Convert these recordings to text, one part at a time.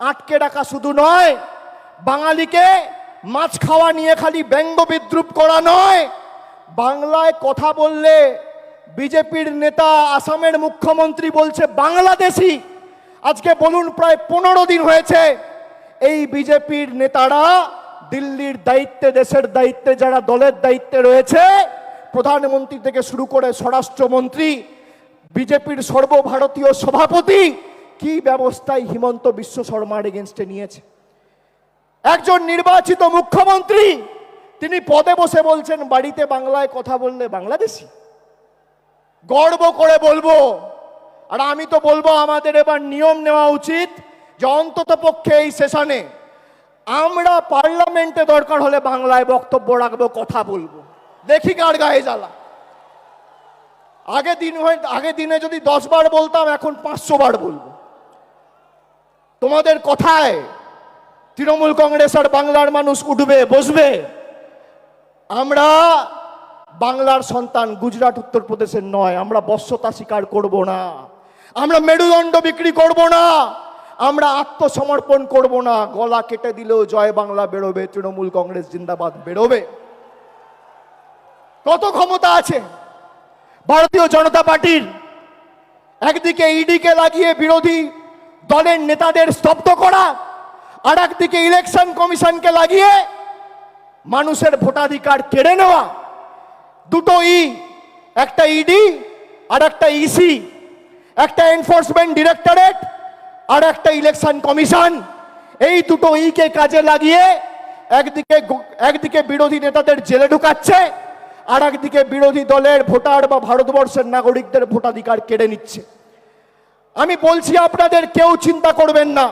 আটকে রাখা শুধু নয়, বাঙালিকে মাছ খাওয়া নিয়ে খালি ব্যঙ্গ বিদ্রুপ করা নয়, বাংলায় কথা বললে বিজেপির নেতা, আসামের মুখ্যমন্ত্রী বলছে বাংলাদেশি। আজকে বলুন প্রায় পনেরো দিন হয়েছে, এই বিজেপির নেতারা দিল্লির দায়িত্বে, দেশের দায়িত্বে, যারা দলের দায়িত্বে রয়েছে, প্রধানমন্ত্রী থেকে শুরু করে স্বরাষ্ট্রমন্ত্রী, বিজেপির সর্বভারতীয় সভাপতি কি ব্যবস্থায় হিমন্ত বিশ্ব শর্মার এগেনস্টে নিয়েছে? একজন নির্বাচিত মুখ্যমন্ত্রী, তিনি পদে বসে বলছেন, বাড়িতে বাংলায় কথা বললে বাংলাদেশি। গর্ব করে বলব, আর আমি তো বলব আমাদের এবার নিয়ম নেওয়া উচিত যে অন্তত পক্ষে এই সেশনে আমরা পার্লামেন্টে দরকার হলে বাংলায় বক্তব্য রাখব, কথা বলব। দেখি কার গায়ে জ্বালা। আগে দিন হয়ে, আগে দিনে যদি দশ বার বলতাম, এখন পাঁচশো বার বলব। তোমাদের কথায় তৃণমূল কংগ্রেস আর বাংলার মানুষ উঠবে, বসবে। আমরা বাংলার সন্তান গুজরাট, উত্তরপ্রদেশের নয়। আমরা বশ্যতা স্বীকার করব না। আমরা মেরুদণ্ড বিক্রি করব না। আমরা আত্মসমর্পণ করব না। গলা কেটে দিলেও জয় বাংলা বেরোবে, তৃণমূল কংগ্রেস জিন্দাবাদ বেরোবে। কত ক্ষমতা আছে? ভারতীয় জনতা পার্টির। একদিকে ইডিকে লাগিয়ে বিরোধী দলের নেতাদের স্তব্ধ করা, আর একদিকে ইলেকশন কমিশনকে লাগিয়ে মানুষের ভোটাধিকার কেড়ে নেওয়া। দুটো ই একটা ইডি আর একটা ইসি একটা এনফোর্সমেন্ট ডিরেক্টরেট আর একটা ইলেকশন কমিশন এই দুটো ইকে কাজে লাগিয়ে একদিকে একদিকে বিরোধী নেতাদের জেলে ঢুকাচ্ছে, আর একদিকে বিরোধী দলের ভোটার বা ভারতবর্ষের নাগরিকদের ভোটাধিকার কেড়ে নিচ্ছে। আমি বলছি, আপনাদের কেউ চিন্তা করবেন না।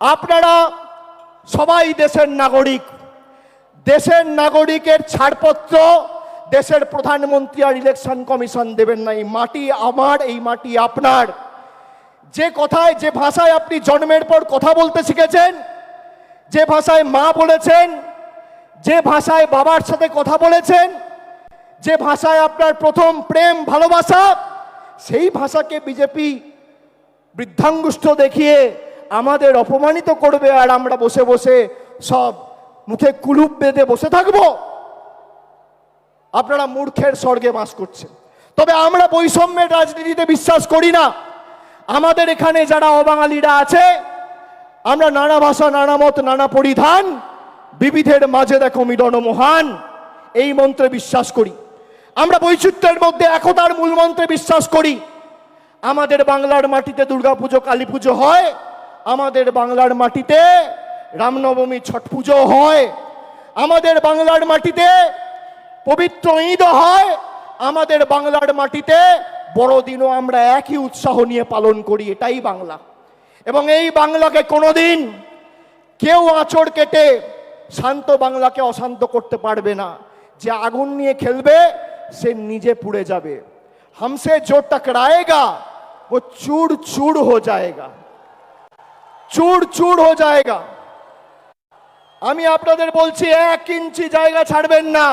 আপনারা সবাই দেশের নাগরিক। দেশের নাগরিকের ছাড়পত্র দেশের প্রধানমন্ত্রী আর ইলেকশন কমিশন দেবেন না। এই মাটি আমার, এই মাটি আপনার। যে কথায়, যে ভাষায় আপনি জন্মের পর কথা বলতে শিখেছেন, যে ভাষায় মা বলেছেন, যে ভাষায় বাবার সাথে কথা বলেছেন, যে ভাষায় আপনার প্রথম প্রেম, ভালোবাসা সেই ভাষাকে বিজেপি বৃদ্ধাঙ্গুষ্ঠ দেখিয়ে আমাদের অপমানিত করবে আর আমরা বসে বসে সব মুখে কুলুপ বেঁধে বসে থাকব। আপনারা মূর্খের স্বর্গে বাস করছেন। তবে আমরা বৈষম্যের রাজনীতিতে বিশ্বাস করি না। আমাদের এখানে যারা অবাঙালিরা আছে, আমরা নানা ভাষা, নানা মত, নানা পরিধান, বিবিধের মাঝে দেখো মিলন মহান এই মন্ত্রে বিশ্বাস করি। আমরা বৈচিত্র্যের মধ্যে একতার মূল মন্ত্রে বিশ্বাস করি। আমাদের বাংলার মাটিতে দুর্গাপুজো কালী পুজো হয়। আমাদের বাংলার মাটিতে রামনবমী ছট পুজো হয়। আমাদের বাংলার মাটিতে পবিত্র ঈদ হয়। আমাদের বাংলার মাটিতে বড়দিনও আমরা একই উৎসাহ নিয়ে পালন করি, এটাই বাংলা। এবং এই বাংলাকে কোনোদিন কেউ আঁচড় কেটে শান্ত বাংলাকে অশান্ত করতে পারবে না। যে আগুন নিয়ে খেলবে সে নিজে পুড়ে যাবে हमसे जो टकराएगा वो चूड़ चूड़ हो जाएगा চুর চুর হয়ে যায়গা আমি আপনাদের বলছি এক ইঞ্চি জায়গা ছাড়বেন না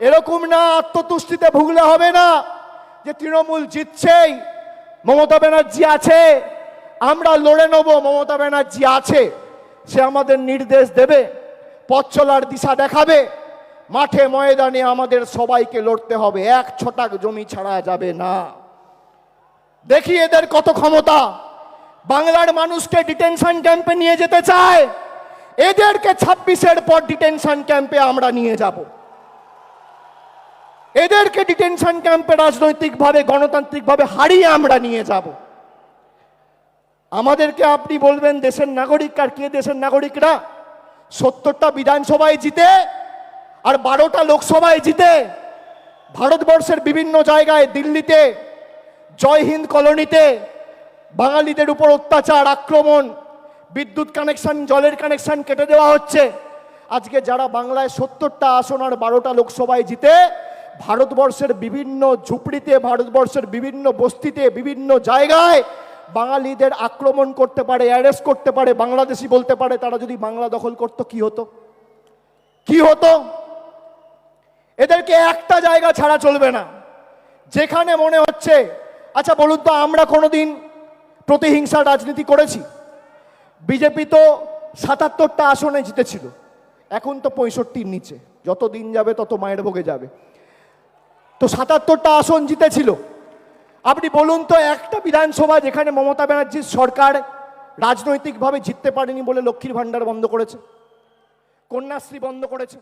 এরকম না আত্মতুষ্টিতে ভুগলে হবে না যে তৃণমূল জিতছেই মমতা ব্যানার্জি আছে আমরা লড়ে নেব মমতা ব্যানার্জি আছে সে আমাদের নির্দেশ দেবে পথ চলার দিশা দেখাবে মাঠে ময়দানে আমাদের সবাইকে লড়তে হবে। এক ছটাক জমি ছাড়া যাবে না। দেখি এদের কত ক্ষমতা। বাংলার মানুষকে ডিটেনশন ক্যাম্পে নিয়ে যেতে চায়। এদেরকে ছাব্বিশের পর ডিটেনশন ক্যাম্পে আমরা নিয়ে যাব। এদেরকে ডিটেনশন ক্যাম্পে রাজনৈতিকভাবে, গণতান্ত্রিকভাবে হারিয়ে আমরা নিয়ে যাব। আমাদেরকে আপনি বলবেন, দেশের নাগরিক আর কে দেশের নাগরিকরা? সত্তরটা বিধানসভায় জিতে আর বারোটা লোকসভায় জিতে ভারতবর্ষের বিভিন্ন জায়গায় দিল্লিতে, জয় হিন্দ কলোনিতে বাঙালিদের উপর অত্যাচার, আক্রমণ, বিদ্যুৎ কানেকশন, জলের কানেকশন কেটে দেওয়া হচ্ছে। আজকে যারা বাংলায় সত্তরটা আসন আর বারোটা লোকসভায় জিতে, ভারতবর্ষের বিভিন্ন ঝুপড়িতে, ভারতবর্ষের বিভিন্ন বস্তিতে, বিভিন্ন জায়গায় বাঙালিদের আক্রমণ করতে পারে, অ্যারেস্ট করতে পারে, বাংলাদেশি বলতে পারে, তারা যদি বাংলা দখল করতো, কি হতো? কি হতো? এদেরকে একটা জায়গা ছাড়া চলবে না। যেখানে মনে হচ্ছে আচ্ছা বলুন তো, আমরা কোনোদিন প্রতিহিংসার রাজনীতি করেছি? বিজেপি তো সাতাত্তরটা আসনে জিতেছিল, এখন তো পঁয়ষট্টির নিচে। যত দিন যাবে, তত মায়ের ভোগে যাবে। তো সাতাত্তরটা আসন জিতেছিল। আপনি বলুন তো, একটা বিধানসভা যেখানে মমতা ব্যানার্জির সরকার রাজনৈতিকভাবে জিততে পারেনি বলে লক্ষ্মীর ভাণ্ডার বন্ধ করেছে? কন্যাশ্রী বন্ধ করেছে?